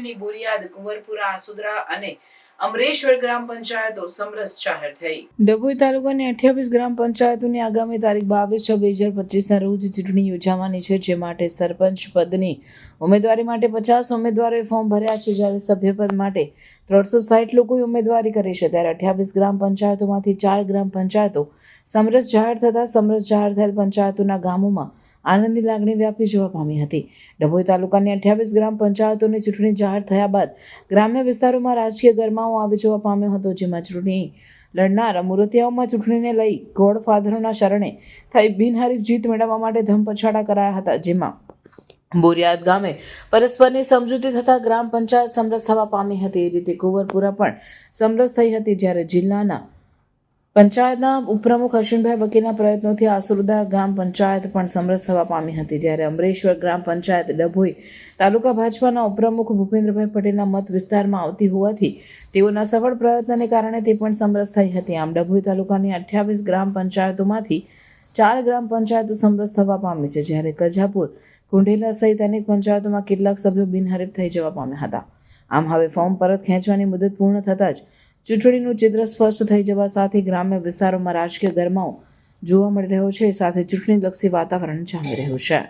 ચૂંટણીની બુરિયાદ કુંવરપુરા, આસુદરા અને અમરેશ્વર ગ્રામ પંચાયતો સમરસ જાહેર થઈ. ડભોઈ તાલુકાની અઠ્યાવીસ ગ્રામ પંચાયતોની આગામી તારીખ બાવીસ છ બે હજાર પચીસના રોજ ચૂંટણી યોજાવાની છે, જે માટે સરપંચ પદની ઉમેદવારી માટે પચાસ ઉમેદવારોએ ફોર્મ ભર્યા છે, જ્યારે સભ્યપદ માટે ત્રણસો સાહીઠ લોકોએ ઉમેદવારી કરી છે, ત્યારે અઠ્યાવીસ ગ્રામ પંચાયતોમાંથી ચાર ગ્રામ પંચાયતો સમરસ જાહેર થતાં સમરસ જાહેર થયેલ પંચાયતોના ગામોમાં આનંદની લાગણી વ્યાપી જોવા પામી હતી. ડભોઈ તાલુકાની અઠ્યાવીસ ગ્રામ પંચાયતોની ચૂંટણી જાહેર થયા બાદ ગ્રામ્ય વિસ્તારોમાં રાજકીય ગરમાવો આવી જોવા પામ્યો હતો, જેમાં ચૂંટણી લડનાર મૂર્તિયાઓમાં ચૂંટણીને લઈ ગોડફાધરોના શરણે થઈ બિનહરીફ જીત મેળવવા માટે ધમપછાડા કરાયા હતા, જેમાં બોરિયાદ ગામે પરસ્પરની સમજૂતી થતાં ગ્રામ પંચાયત સમરસ થવા પામી હતી. એ રીતે કુંવરપુરા પણ સમરસ થઈ હતી, જ્યારે જિલ્લાના પંચાયતના ઉપપ્રમુખ અશ્વિનભાઈ વકીલના પ્રયત્નોથી આસુરદા ગ્રામ પંચાયત પણ સમરસ થવા પામી હતી. જ્યારે અમરેશ્વર ગ્રામ પંચાયત ડભોઈ તાલુકા ભાજપાના ઉપપ્રમુખ ભૂપેન્દ્રભાઈ પટેલના મત વિસ્તારમાં આવતી હોવાથી તેઓના સફળ પ્રયત્નને કારણે તે પણ સમરસ થઈ હતી. આમ ડભોઈ તાલુકાની અઠ્યાવીસ ગ્રામ પંચાયતોમાંથી ચાર ગ્રામ પંચાયતો સમરસ થવા પામી છે, જ્યારે કજાપુર, કુંઢેલા સહિત અનેક પંચાયતોમાં કેટલાક સભ્યો બિનહરીફ થઈ જવા પામ્યા હતા. આમ હવે ફોર્મ પરત ખેંચવાની મુદત પૂર્ણ થતાં જ ચૂંટણીનું ચિત્ર સ્પષ્ટ થઈ જવા સાથે ગ્રામ્ય વિસ્તારોમાં રાજકીય ગરમાવો જોવા મળી રહ્યો છે. સાથે ચૂંટણીલક્ષી વાતાવરણ જામી રહ્યું છે.